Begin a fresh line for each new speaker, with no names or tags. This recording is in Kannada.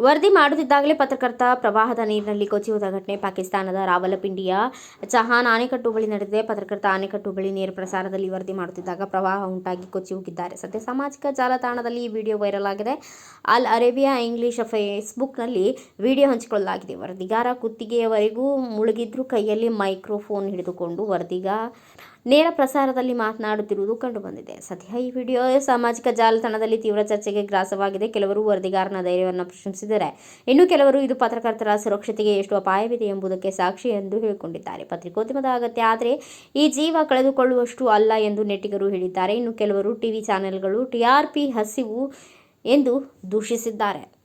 ವರದಿ ಮಾಡುತ್ತಿದ್ದಾಗಲೇ ಪತ್ರಕರ್ತ ಪ್ರವಾಹದ ನೀರಿನಲ್ಲಿ ಕೊಚ್ಚಿ ಹೋದ ಘಟನೆ ಪಾಕಿಸ್ತಾನದ ರಾವಲಪಿಂಡಿಯ ಚಹಾನ್ ಆಣೆಕಟ್ಟು ಬಳಿ ನಡೆದಿದೆ. ಪತ್ರಕರ್ತ ಆಣೆಕಟ್ಟು ಬಳಿ ನೇರ ಪ್ರಸಾರದಲ್ಲಿ ವರದಿ ಮಾಡುತ್ತಿದ್ದಾಗ ಪ್ರವಾಹ ಉಂಟಾಗಿ ಕೊಚ್ಚಿ ಹೋಗಿದ್ದಾರೆ. ಸದ್ಯ ಸಾಮಾಜಿಕ ಜಾಲತಾಣದಲ್ಲಿ ಈ ವಿಡಿಯೋ ವೈರಲ್ ಆಗಿದೆ. ಅಲ್ ಅರೇಬಿಯಾ ಇಂಗ್ಲಿಷ್ ಫೇಸ್ಬುಕ್ನಲ್ಲಿ ವಿಡಿಯೋ ಹಂಚಿಕೊಳ್ಳಲಾಗಿದೆ. ವರದಿಗಾರ ಕುತ್ತಿಗೆಯವರೆಗೂ ಮುಳುಗಿದ್ರು ಕೈಯಲ್ಲಿ ಮೈಕ್ರೋಫೋನ್ ಹಿಡಿದುಕೊಂಡು ವರದಿಗಾರ ನೇರ ಪ್ರಸಾರದಲ್ಲಿ ಮಾತನಾಡುತ್ತಿರುವುದು ಕಂಡುಬಂದಿದೆ. ಸದ್ಯ ಈ ವಿಡಿಯೋ ಸಾಮಾಜಿಕ ಜಾಲತಾಣದಲ್ಲಿ ತೀವ್ರ ಚರ್ಚೆಗೆ ಗ್ರಾಸವಾಗಿದೆ. ಕೆಲವರು ವರದಿಗಾರನ ಧೈರ್ಯವನ್ನು ಪ್ರಶಂಸಿದರೆ ಇನ್ನು ಕೆಲವರು ಇದು ಪತ್ರಕರ್ತರ ಸುರಕ್ಷತೆಗೆ ಎಷ್ಟು ಅಪಾಯವಿದೆ ಎಂಬುದಕ್ಕೆ ಸಾಕ್ಷಿ ಎಂದು ಹೇಳಿಕೊಂಡಿದ್ದಾರೆ. ಪತ್ರಿಕೋದ್ಯಮದ ಅಗತ್ಯ ಆದರೆ ಈ ಜೀವ ಕಳೆದುಕೊಳ್ಳುವಷ್ಟು ಅಲ್ಲ ಎಂದು ನೆಟ್ಟಿಗರು ಹೇಳಿದ್ದಾರೆ. ಇನ್ನು ಕೆಲವರು ಟಿವಿ ಚಾನೆಲ್ಗಳು ಟಿಆರ್ಪಿ ಹಸಿವು ಎಂದು ದೂಷಿಸಿದ್ದಾರೆ.